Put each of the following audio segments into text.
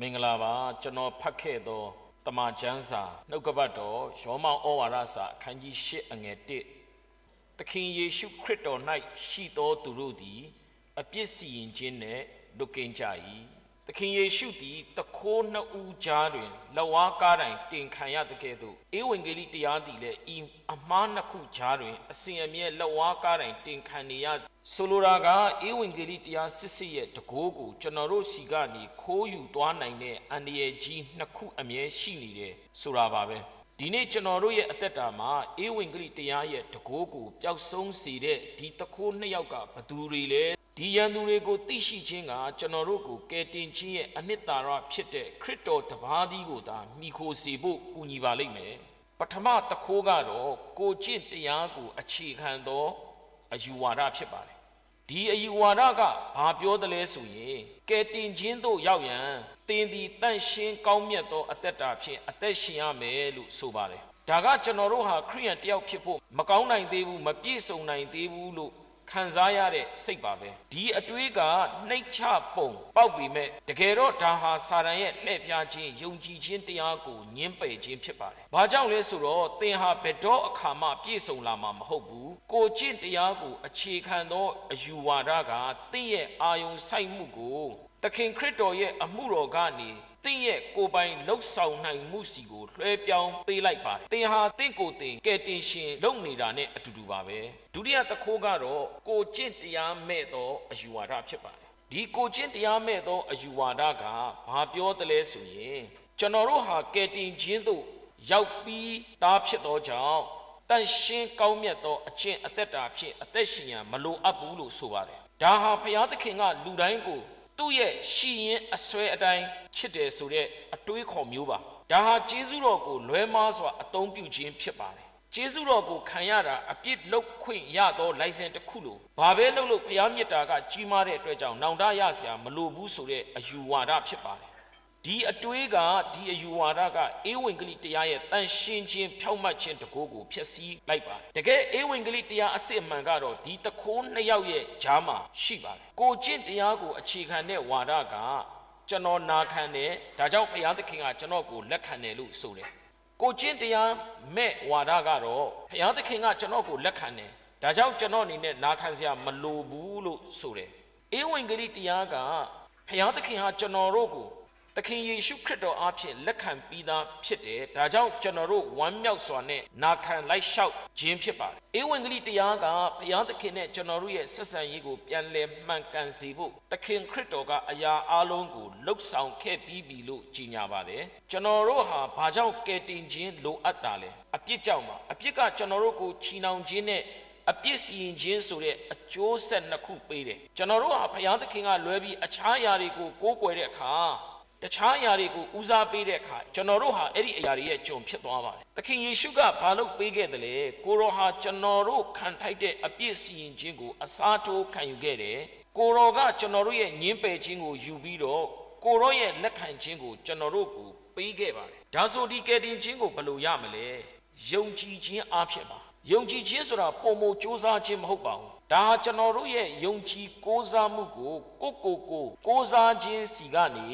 မင်္ဂလာပါကျွန်တော်ဖတ်ခဲ့သောတမန်ကျမ်းစာနှုတ်ကပတ်တော်ယောမဩဝါဒစာအခန်းကြီး၈အငယ်၁သခင်ယေရှုခရစ်တော်၌ရှိသောသူတို့သည် အပြစ်စီရင်ခြင်းနှင့်လွတ်ကင်းကြ၏ သခင်ယေရှုသည်တခိုးနှစ်ဦးကြားတွင်လဝါကားတိုင်တင်ခံရတဲ့ကဲ့သို့ဧဝံဂေလိတရားသည်လည်းဤအမှားနှစ်ခုကြားတွင်အစဉ်အမြဲလဝါကားတိုင်တင်ခံနေရဆိုလိုတာကဧဝံဂေလိတရားစစ်စစ်ရဲ့တကိုးကိုကျွန်တော်တို့စီကနေခိုးယူသွားနိုင်တဲ့အန္တရာယ်ကြီးနှစ်ခုအမြဲရှိနေတယ်ဆိုတာပါပဲဒီနေ့ကျွန်တော်တို့ရဲ့အသက်တာမှာဧဝံဂေလိတရားရဲ့တကိုးကိုပျောက်ဆုံးစေတဲ့ဒီတခိုးနှစ်ယောက်ကဘသူတွေလဲ ဒီရန်သူတွေကိုသိရှိခြင်းကကျွန်တော်တို့ကိုကယ်တင်ခြင်းရဲ့အနှစ်သာရဖြစ်တဲ့ခရစ်တော်တပါးသီးကိုသာမိခိုစေဖို့ကူညီပါလိမ့်မယ်ပထမတခိုးကတော့ကိုကျင့်တရားကိုအခြေခံသောအယူဝါဒဖြစ်ပါတယ်ဒီအယူဝါဒကဘာပြောတယ်လဲဆိုရင်ကယ်တင်ခြင်းတို့ရောက်ရန်သင်သည်တန့်ရှင်းကောင်းမြတ်သောအသက်တာဖြင့်အသက်ရှင်ရမယ်လို့ဆိုပါတယ်ဒါကကျွန်တော်တို့ဟာခရိယန်တယောက်ဖြစ်ဖို့မကောင်းနိုင်သေးဘူးမပြည့်စုံနိုင်သေးဘူးလို့ ခံစားရတဲ့စိတ်ပါပဲဒီအတွေးကနှိတ်ချပုံပေါက်ပြီးမဲ့တကယ်တော့ဒါဟာစာတန်ရဲ့လှည့်ဖျားခြင်းယုံကြည်ခြင်းတရားကိုညှင်းပယ်ခြင်းဖြစ်ပါတယ်။ဘာကြောင့်လဲဆိုတော့သင်ဟာဘယ်တော့အခါမှပြည့်စုံလာမှာမဟုတ်ဘူး။ကိုကျင့်တရားကိုအခြေခံသောအယူဝါဒကသင်ရဲ့အာယုံစိုက်မှုကိုသခင်ခရစ်တော်ရဲ့အမှုတော်ကနေ သင်ရဲ့ကိုယ်ပိုင်လှုပ်ဆောင်နိုင်မှုစီကိုလွှဲပြောင်းပေးလိုက်ပါတယ်။သင်ဟာသင်ကိုယ်သင်ကယ်တင်ရှင်လုပ်နေတာနဲ့အတူတူပါပဲ။ဒုတိယတစ်ခိုးကတော့ကိုကျင့်တရားမဲ့သောအယူဝါဒဖြစ်ပါတယ်။ဒီကိုကျင့်တရားမဲ့သောအယူဝါဒကဘာပြောတယ်လဲဆိုရင်ကျွန်တော်တို့ဟာကယ်တင်ခြင်းသို့ရောက်ပြီးသားဖြစ်သောကြောင့်တန်ရှင်းကောင်းမြတ်သောအကျင့်အသက်တာဖြင့်အသက်ရှင်ရန်မလိုအပ်ဘူးလို့ဆိုပါတယ်။ဒါဟာဘုရားသခင်ကလူတိုင်းကို သူ့ရဲ့ရှီရင်အစွဲအတိုင်းချစ်တယ်ဆိုတဲ့အတွေးခေါ်မျိုးပါဒါဟာဂျေဇုတော်ကိုလွဲမားစွာအသုံးပြုခြင်းဖြစ်ပါတယ်ဂျေဇုတော်ကိုခံရတာအပြစ်လုပ်ခွင့်ရသောလိုင်စင်တစ်ခုလိုဘာပဲလုပ်လို့ဘုရားမြတ်တာကကြီးမားတဲ့အတွက်ကြောင့်နောင်တရစရာမလိုဘူးဆိုတဲ့အယူဝါဒဖြစ်ပါတယ် ဒီအတွေးကဒီအယူဝါဒကအေဝံဂေလိတရားရဲ့တန်ရှင်းခြင်းဖြောင့်မတ်ခြင်းတကိုးကိုဖျက်ဆီးလိုက်ပါတယ်တကယ်အေဝံဂေလိတရားအစစ်အမှန်ကတော့ဒီတခိုးနှစ်ယောက်ရဲ့ဂျားမှာရှိပါတယ်ကိုကျင့်တရားကိုအခြေခံတဲ့ဝါဒကကျွန်တော်နာခံတယ်ဒါကြောင့်ဘုရားသခင်ကကျွန်တော်ကိုလက်ခံတယ်လို့ဆိုတယ်ကိုကျင့်တရားမဲ့ဝါဒကတော့ဘုရားသခင်ကကျွန်တော်ကိုလက်ခံတယ်ဒါကြောင့်ကျွန်တော်အနေနဲ့နာခံစရာမလိုဘူးလို့ဆိုတယ်အေဝံဂေလိတရားကဘုရားသခင်ဟာကျွန်တော်တို့ကို သခင်ယေရှုခရစ်တော်အားဖြင့်လက်ခံပြီးသားဖြစ်တယ်။ဒါကြောင့်ကျွန်တော်တို့ဝမ်းမြောက်စွာနဲ့နာခံလိုက်လျှောက်ခြင်းဖြစ်ပါတယ်။ဧဝံဂေလိတရားကဘုရားသခင်နဲ့ကျွန်တော်တို့ရဲ့ဆက်ဆံရေးကိုပြန်လည်မှန်ကန်စေဖို့သခင်ခရစ်တော်ကအရာအလုံးကိုလှုပ်ဆောင်ခဲ့ပြီးပြီလို့ကြီးညာပါတယ်။ကျွန်တော်တို့ဟာဘာကြောင့်ကယ်တင်ခြင်းလိုအပ်တာလဲ။အပြစ်ကြောင့်ပါ။အပြစ်ကကျွန်တော်တို့ကိုချီနှောင်ခြင်းနဲ့အပြစ်စီရင်ခြင်းဆိုတဲ့အကျိုးဆက်နှစ်ခုပေးတယ်ကျွန်တော်တို့ဟာဘုရားသခင်ကလွဲပြီးအခြားအရာတွေကိုကိုးကွယ်တဲ့အခါ တခြားအရာတွေကိုဦးစားပေးတဲ့အခါကျွန်တော်တို့ဟာအဲ့ဒီအရာတွေရဲ့ဂျုံဖြစ်သွားပါတယ်သခင်ယေရှုကဘာလို့ပေးခဲ့တယ်လဲကိုရောဟာကျွန်တော်တို့ခံထိုက်တဲ့အပြစ်စီရင်ခြင်းကိုအစားထိုးခံယူခဲ့တယ်ကိုရောကကျွန်တော်တို့ရဲ့ညင်းပယ်ခြင်းကိုယူပြီးတော့ကိုရောရဲ့လက်ခံခြင်းကိုကျွန်တော်တို့ကိုပေးခဲ့ပါတယ်ဒါဆိုဒီကယ်တင်ခြင်းကိုဘယ်လိုရမလဲယုံကြည်ခြင်းအဖြစ်ပါယုံကြည်ခြင်းဆိုတာပုံမစ조사ခြင်းမဟုတ်ပါဘူးဒါဟာကျွန်တော်တို့ရဲ့ယုံကြည်ကိုးစားမှုကိုကိုကိုကိုကိုးစားခြင်းစီကနေ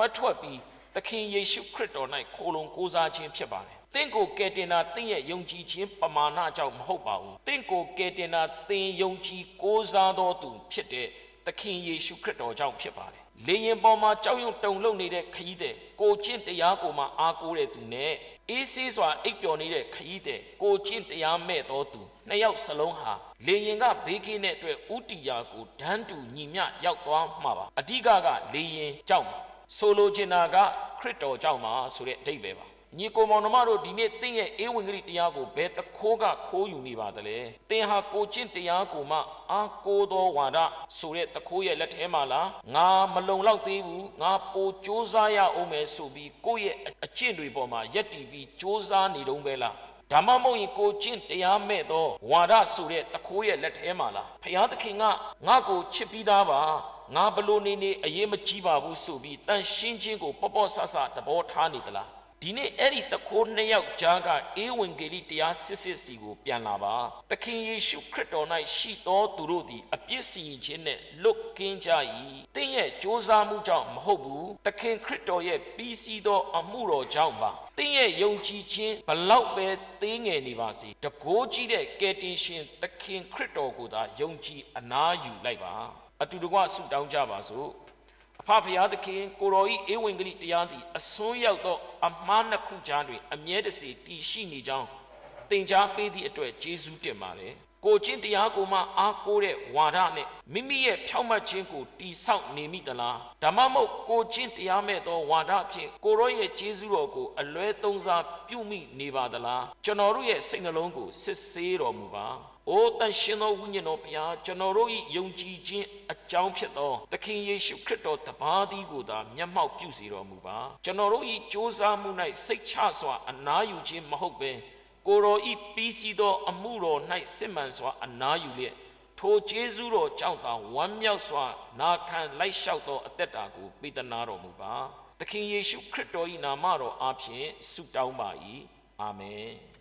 ခွဲထွက်ပြီးသခင်ယေရှုခရစ်တော်၌ခိုလုံကိုးစားခြင်းဖြစ်ပါတယ်။တင့်ကိုကယ်တင်တာတင့်ရဲ့ယုံကြည်ခြင်းပမာဏကြောင့်မဟုတ်ပါဘူး။တင့်ကိုကယ်တင်တာသင်ယုံကြည်ကိုးစားတော်သူဖြစ်တဲ့သခင်ယေရှုခရစ်တော်ကြောင့်ဖြစ်ပါတယ်။လေရင်ပေါ်မှာကြောက်ရွံ့တုန်လှုပ်နေတဲ့ခရီးတဲ့ကိုကျင့်တရားကိုမှအားကိုးတဲ့သူနဲ့အေးဆေးစွာအိပ်ပျော်နေတဲ့ခရီးတဲ့ကိုကျင့်တရားမဲ့တော်သူနှစ်ယောက်စလုံးဟာလေရင်ကဘေးကင်းတဲ့အတွက်ဥတီယာကိုဒန်းတူညီမျှရောက်သွားမှာပါအဓိကကလေရင်ကြောက်မှာ ဆိုလိုချင်တာကခရစ်တော်ကြောင့်ပါဆိုတဲ့အဓိပ္ပာယ်ပါညီကိုမောင်နှမတို့ဒီနေ့သင်ရဲ့အေဝံဂေလိတရားကိုဘယ်တခိုးကခိုးယူနေပါသလဲသင်ဟာကိုကျင့်တရားကိုမှအာကိုသောဝါဒဆိုတဲ့တခိုးရဲ့လက်ထဲမှာလားငါမလုံလောက်သေးဘူးငါပိုစ조사ရအောင်မယ်ဆိုပြီးကိုယ့်ရဲ့အကျင့်တွေပေါ်မှာယက်တီပြီးစ조사နေတုံးပဲလားဒါမှမဟုတ်ရင်ကိုကျင့်တရားမဲ့သောဝါဒဆိုတဲ့တခိုးရဲ့လက်ထဲမှာလားဖျားသခင်ကငါ့ကိုချစ်ပြီးသားပါ ငါဘလို့နေနေအရေးမကြီးပါဘူးဆိုပြီးတန်ရှင်းခြင်းကိုပေါ့ပေါ့ဆဆသဘောထားနေသလားဒီနေ့အဲ့ဒီတခိုးနှစ်ယောက်ကြားကအေဝံဂေလိတရားစစ်စစ်စီကိုပြန်လာပါသခင်ယေရှုခရစ်တော်၌ရှိသောသူတို့သည်အပြစ်စီရင်ခြင်းနှင့်လွတ်ကင်းကြ၏တင်းရဲ့ကြိုးစားမှုကြောင့်မဟုတ်ဘူးသခင်ခရစ်တော်ရဲ့ပြီးစီးသောအမှုတော်ကြောင့်ပါတင်းရဲ့ယုံကြည်ခြင်းဘလောက်ပဲသေးငယ်နေပါစေတကိုးကြီးတဲ့ကယ်တင်ရှင်သခင်ခရစ်တော်ကိုသာယုံကြည်အနာယူလိုက်ပါ အတူတကွဆုတောင်းကြပါစို့အဖဖရာသခင်ကိုတော်ဤဧဝံဂေလိတရားသည်အစွန်းရောက်သောအမှားနှစ်ခုကြားတွင်အမြဲတစေတည်ရှိနေကြောင်းသင်ကြားပေးသည့်အတွက်ကျေးဇူးတင်ပါတယ်ကိုချင်းတရားကိုမှအားကိုးတဲ့ဝါဒနဲ့မိမိရဲ့ဖြောင့်မတ်ခြင်းကိုတိဆောက်နေမိသလားဓမ္မမဟုတ်ကိုချင်းတရားမဲ့သောဝါဒဖြင့်ကိုရောရဲ့ကျေးဇူးတော်ကိုအလွဲသုံးစားပြုမိနေပါသလားကျွန်တော်တို့ရဲ့စိတ်နှလုံးကိုစစ်ဆေးတော်မူပါ။ အိုတန်ရှင်သောဝိညာဉ်တော်ဘုရားကျွန်တော်တို့၏ယုံကြည်ခြင်းအကြောင်းဖြစ်သောသခင်ယေရှုခရစ်တော်တပါးသည်ကိုသာမျက်မှောက်ပြုစေတော်မူပါ။ကျွန်တော်တို့၏ကြိုးစားမှု၌စိတ်ချစွာအနာယူခြင်းမဟုတ်ဘဲကိုယ်တော်၏ပြီးစီးသောအမှုတော်၌စစ်မှန်စွာအနာယူလျက်ထိုကျေးဇူးတော်ကြောင့်သာဝမ်းမြောက်စွာနာခံလိုက်လျှောက်သောအသက်တာကိုပေးသနာတော်မူပါ။သခင်ယေရှုခရစ်တော်၏နာမတော်အားဖြင့်ဆုတောင်းပါ၏။အာမင်။